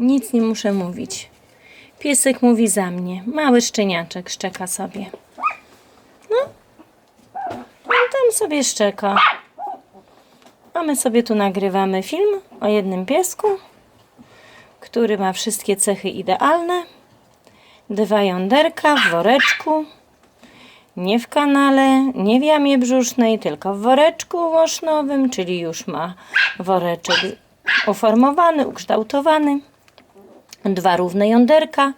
Nic nie muszę mówić. Piesek mówi za mnie. Mały szczeniaczek szczeka sobie. No, on tam sobie szczeka. A my sobie tu nagrywamy film o jednym piesku, który ma wszystkie cechy idealne. Dwa jąderka w woreczku. Nie w kanale, nie w jamie brzusznej, tylko w woreczku łożnowym, czyli już ma woreczek uformowany, ukształtowany. Dwa równe jąderka,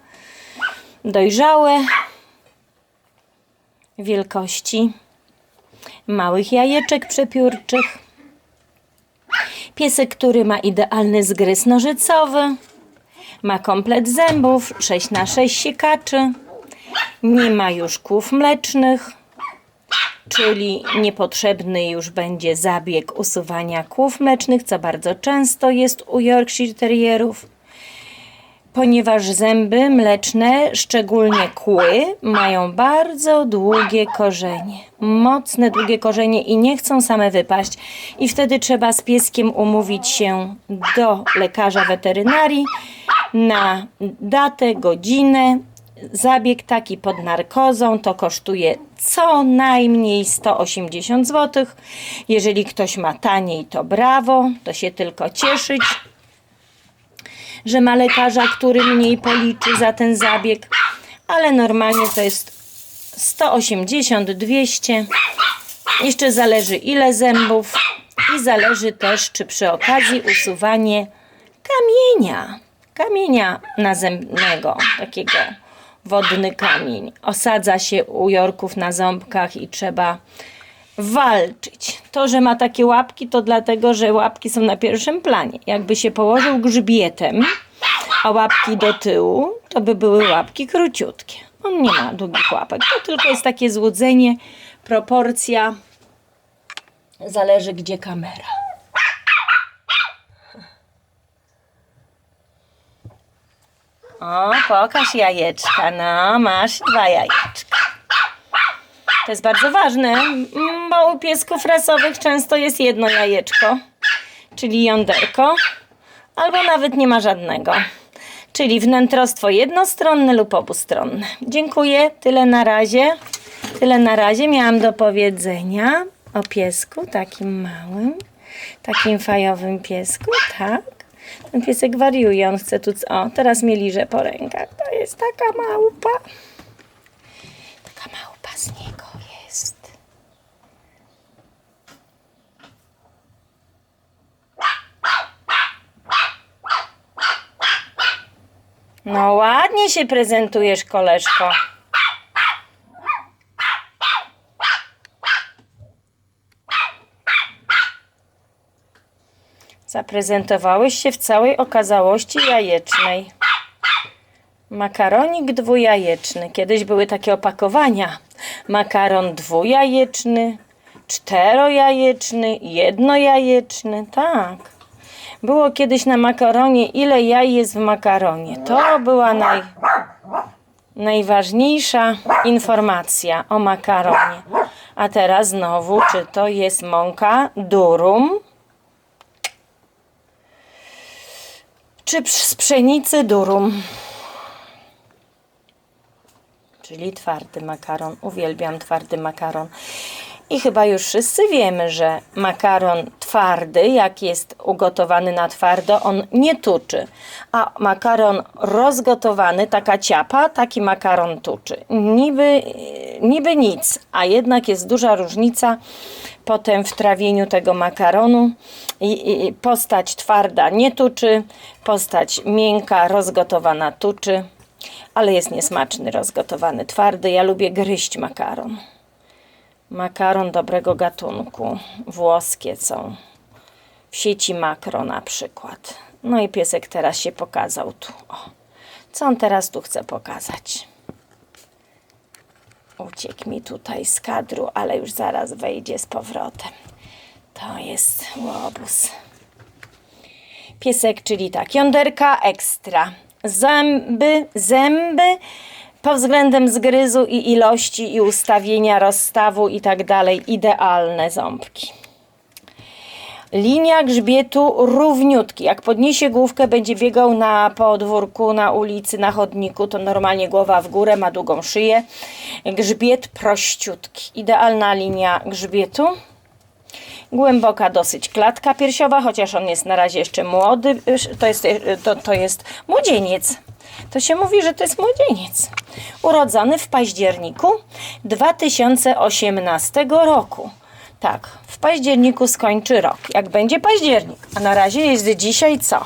dojrzałe, wielkości. Małych jajeczek przepiórczych. Piesek, który ma idealny zgryz nożycowy, ma komplet zębów, 6 na 6 siekaczy, nie ma już kłów mlecznych, czyli niepotrzebny już będzie zabieg usuwania kłów mlecznych, co bardzo często jest u Yorkshire Terrierów, ponieważ zęby mleczne, szczególnie kły, mają bardzo długie korzenie, mocne, długie korzenie i nie chcą same wypaść. I wtedy trzeba z pieskiem umówić się do lekarza weterynarii na datę, godzinę. Zabieg taki pod narkozą to kosztuje co najmniej 180 zł. Jeżeli ktoś ma taniej, to brawo, to się tylko cieszyć że ma lekarza, który mniej policzy za ten zabieg, ale normalnie to jest 180, 200. Jeszcze zależy ile zębów i zależy też, czy przy okazji usuwanie kamienia, kamienia nazębnego, takiego wodny kamień. Osadza się u jorków na ząbkach i trzeba walczyć. To, że ma takie łapki, to dlatego, że łapki są na pierwszym planie. Jakby się położył grzbietem, a łapki do tyłu, to by były łapki króciutkie. On nie ma długich łapek. To tylko jest takie złudzenie, proporcja. Zależy, gdzie kamera. O, pokaż jajeczka. No, masz dwa jajeczka. To jest bardzo ważne, bo u piesków rasowych często jest jedno jajeczko, czyli jąderko, albo nawet nie ma żadnego. Czyli wnętrostwo jednostronne lub obustronne. Dziękuję, tyle na razie. Tyle na razie miałam do powiedzenia o piesku, takim małym, takim fajowym piesku, tak. Ten piesek wariuje, on chce tu... O, teraz mnie liże po rękach. To jest taka małpa. Taka małpa z niego No ładnie się prezentujesz, koleżko. Zaprezentowałeś się w całej okazałości jajecznej. Makaronik dwujajeczny. Kiedyś były takie opakowania. Makaron dwujajeczny, czterojajeczny, jednojajeczny. Tak. Było kiedyś na makaronie, ile jaj jest w makaronie. To była naj, najważniejsza informacja o makaronie. A teraz znowu, czy to jest mąka durum, czy z pszenicy durum. Czyli twardy makaron. Uwielbiam twardy makaron. I chyba już wszyscy wiemy, że makaron twardy, jak jest ugotowany na twardo, on nie tuczy. A makaron rozgotowany, taka ciapa, taki makaron tuczy. Niby, niby nic, a jednak jest duża różnica potem w trawieniu tego makaronu. I, i postać twarda nie tuczy, postać miękka, rozgotowana tuczy ale jest niesmaczny, rozgotowany, twardy. Ja lubię gryźć makaron. Makaron dobrego gatunku. Włoskie są. W sieci makro na przykład. No i piesek teraz się pokazał tu. O. Co on teraz tu chce pokazać? Uciekł mi tutaj z kadru, ale już zaraz wejdzie z powrotem. To jest łobuz. Piesek, czyli tak, jąderka ekstra. Zęby, zęby pod względem zgryzu i ilości i ustawienia rozstawu i tak dalej, idealne ząbki. Linia grzbietu równiutki. Jak podniesie główkę, będzie biegał na podwórku, na ulicy, na chodniku, to normalnie głowa w górę, ma długą szyję. Grzbiet prościutki. Idealna linia grzbietu. Głęboka dosyć klatka piersiowa, chociaż on jest na razie jeszcze młody. To jest, to, to jest młodzieniec. To się mówi, że to jest młodzieniec. Urodzony w październiku 2018 roku. Tak, w październiku skończy rok. Jak będzie październik. A na razie jest dzisiaj co?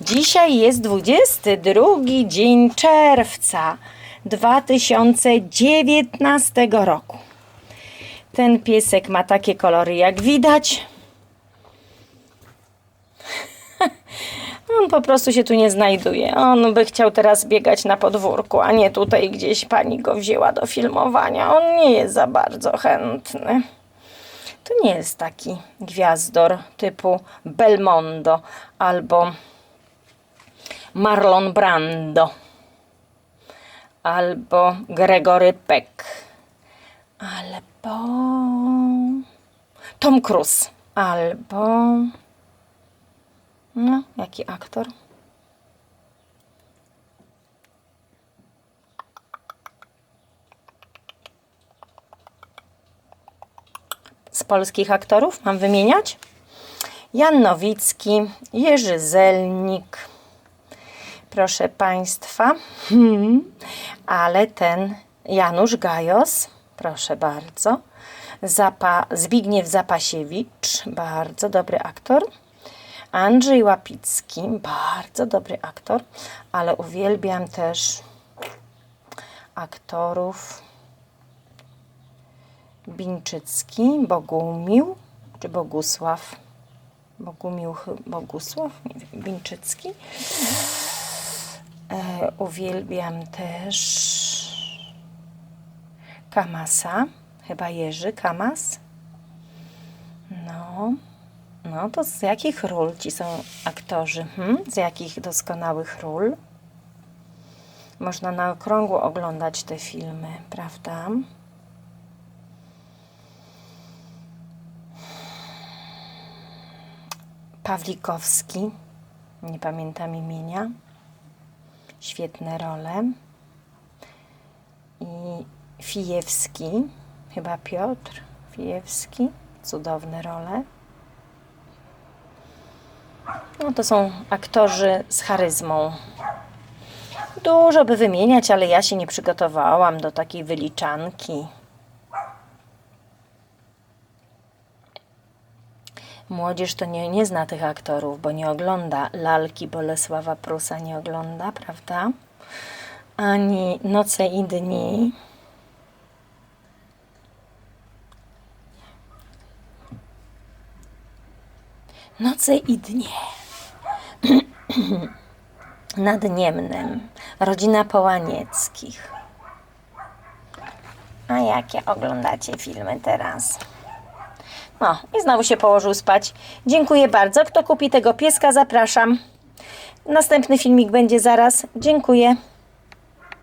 Dzisiaj jest 22 dzień czerwca 2019 roku. Ten piesek ma takie kolory, jak widać. On po prostu się tu nie znajduje. On by chciał teraz biegać na podwórku, a nie tutaj gdzieś pani go wzięła do filmowania. On nie jest za bardzo chętny. To nie jest taki gwiazdor typu Belmondo albo Marlon Brando albo Gregory Peck albo Tom Cruise albo no, jaki aktor? Z polskich aktorów mam wymieniać? Jan Nowicki, Jerzy Zelnik. Proszę Państwa, hmm, ale ten Janusz Gajos, proszę bardzo. Zapa, Zbigniew Zapasiewicz, bardzo dobry aktor. Andrzej Łapicki, bardzo dobry aktor, ale uwielbiam też aktorów Bińczycki, Bogumił czy Bogusław. Bogumił, Bogusław, nie wiem, Bińczycki. E, uwielbiam też Kamasa, chyba Jerzy Kamas. No. No to z jakich ról ci są aktorzy? Hmm? Z jakich doskonałych ról? Można na okrągło oglądać te filmy, prawda? Pawlikowski, nie pamiętam imienia. Świetne role. I Fijewski, chyba Piotr Fijewski, cudowne role. No to są aktorzy z charyzmą. Dużo by wymieniać, ale ja się nie przygotowałam do takiej wyliczanki. Młodzież to nie, nie zna tych aktorów, bo nie ogląda lalki Bolesława Prusa, nie ogląda, prawda? Ani Noce i Dni. Noce i dnie. Nad Niemnem. Rodzina Połanieckich. A jakie oglądacie filmy teraz? No, i znowu się położył spać. Dziękuję bardzo. Kto kupi tego pieska, zapraszam. Następny filmik będzie zaraz. Dziękuję.